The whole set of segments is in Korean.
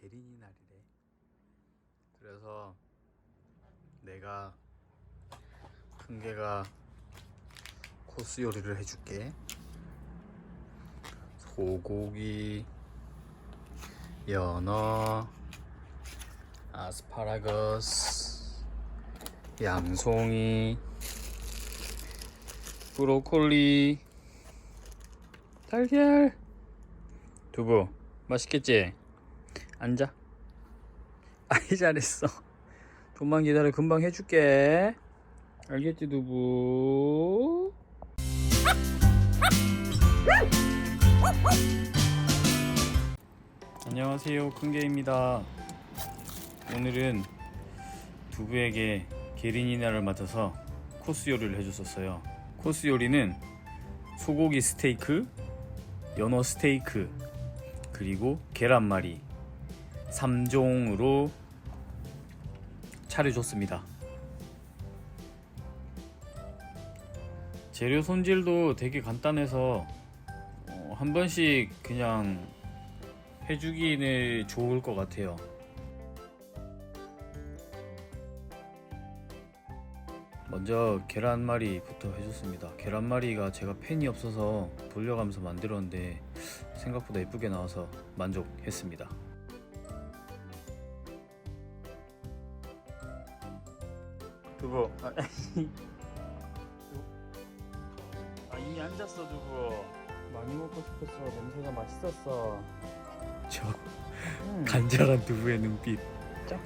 게린이 날이래. 그래서 내가 큰 개가 코스 요리를 해줄게. 소고기, 연어, 아스파라거스, 양송이, 브로콜리, 달걀, 두부 맛있겠지? 앉아. 아이 잘했어. 좀만 기다려 금방 해줄게. 알겠지 두부? 안녕하세요 큰개입니다. 오늘은 두부에게 게리니나를 맡아서 코스 요리를 해줬었어요. 코스 요리는 소고기 스테이크, 연어 스테이크, 그리고 계란말이 3종으로 차려줬습니다. 재료 손질도 되게 간단해서 어, 한 번씩 그냥 해주기는 좋을 것 같아요. 먼저 계란말이부터 해줬습니다. 계란말이가 제가 팬이 없어서 돌려가면서 만들었는데 생각보다 예쁘게 나와서 만족했습니다. 두부. 아, 아 이미 앉았어 두부. 많이 먹고 싶었어. 냄새가 맛있었어. 저 음. 간절한 두부의 눈빛. 자.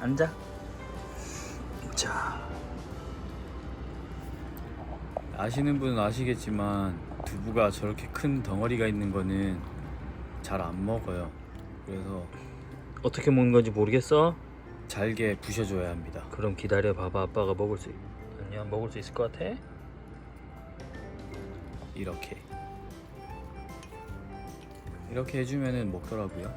앉아. 자. 아시는 분은 아시겠지만 두부가 저렇게 큰 덩어리가 있는 거는 잘 안 먹어요. 그래서 어떻게 먹는 건지 모르겠어? 잘게 부셔줘야 합니다. 그럼 기다려 봐봐. 아빠가 먹을 수 있... 아니야 먹을 수 있을 것 같아? 이렇게 이렇게 해주면은 먹더라고요.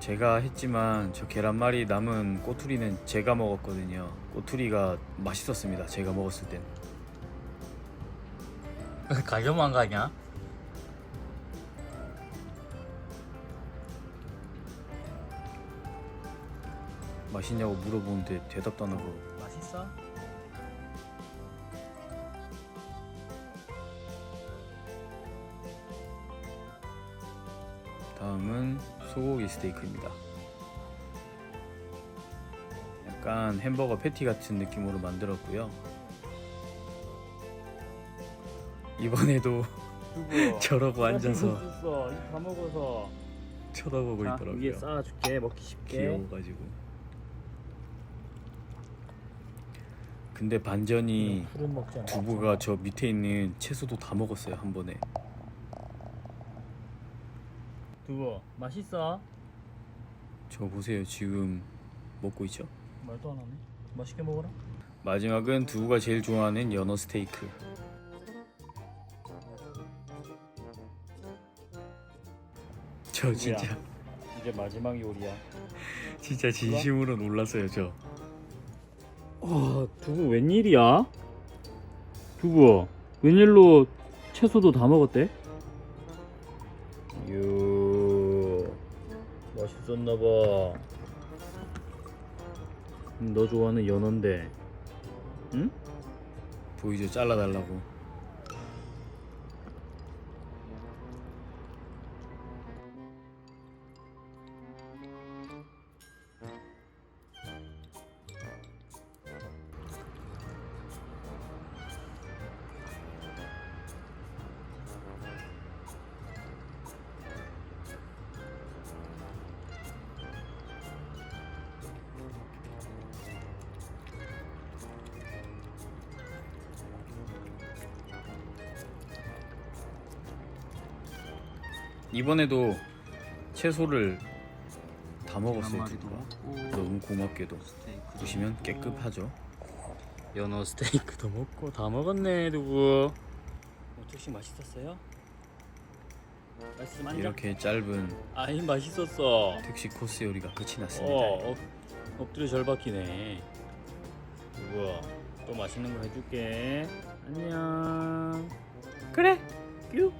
제가 했지만 저 계란말이 남은 꼬투리는 제가 먹었거든요. 꼬투리가 맛있었습니다. 제가 먹었을 땐. 가격만 가냐? 맛있냐고 물어보는데 대답도 안 하고 맛있어? 다음은 소고기 스테이크입니다. 약간 햄버거 패티 같은 느낌으로 만들었고요. 이번에도. 저러고 앉아서 있어. 이거 다 먹어서. 쳐다보고 자, 있더라고요. 위에 쌓아줄게. 먹기 쉽게. 귀여워가지고. 근데 반전이 풀은 먹지 않아. 두부가 저 밑에 있는 채소도 다 먹었어요 한 번에. 두부 맛있어? 저 보세요 지금 먹고 있죠. 말도 안 하네. 맛있게 먹어라. 마지막은 두부가 제일 좋아하는 연어 스테이크. 저 진짜 이제 마지막 요리야. 진짜 진심으로 놀랐어요 저. 와 두부 웬일이야? 두부 웬일로 채소도 다 먹었대? 유 맛있었나봐 음, 너 좋아하는 연어인데 응? 보이죠 잘라달라고. 이번에도 채소를 다 먹었어요. 두부가. 너무 고맙게도 보시면 깨끗하죠. 연어 스테이크도 먹고 다 먹었네 두부 어떻게 맛있었어요? 맛있으면 이렇게 짧은 아니 맛있었어 특식 코스 요리가 끝이 났습니다. 어, 엎, 엎드려 절 박히네. 우와, 또 맛있는 거 해줄게. 안녕. 그래. 뀨.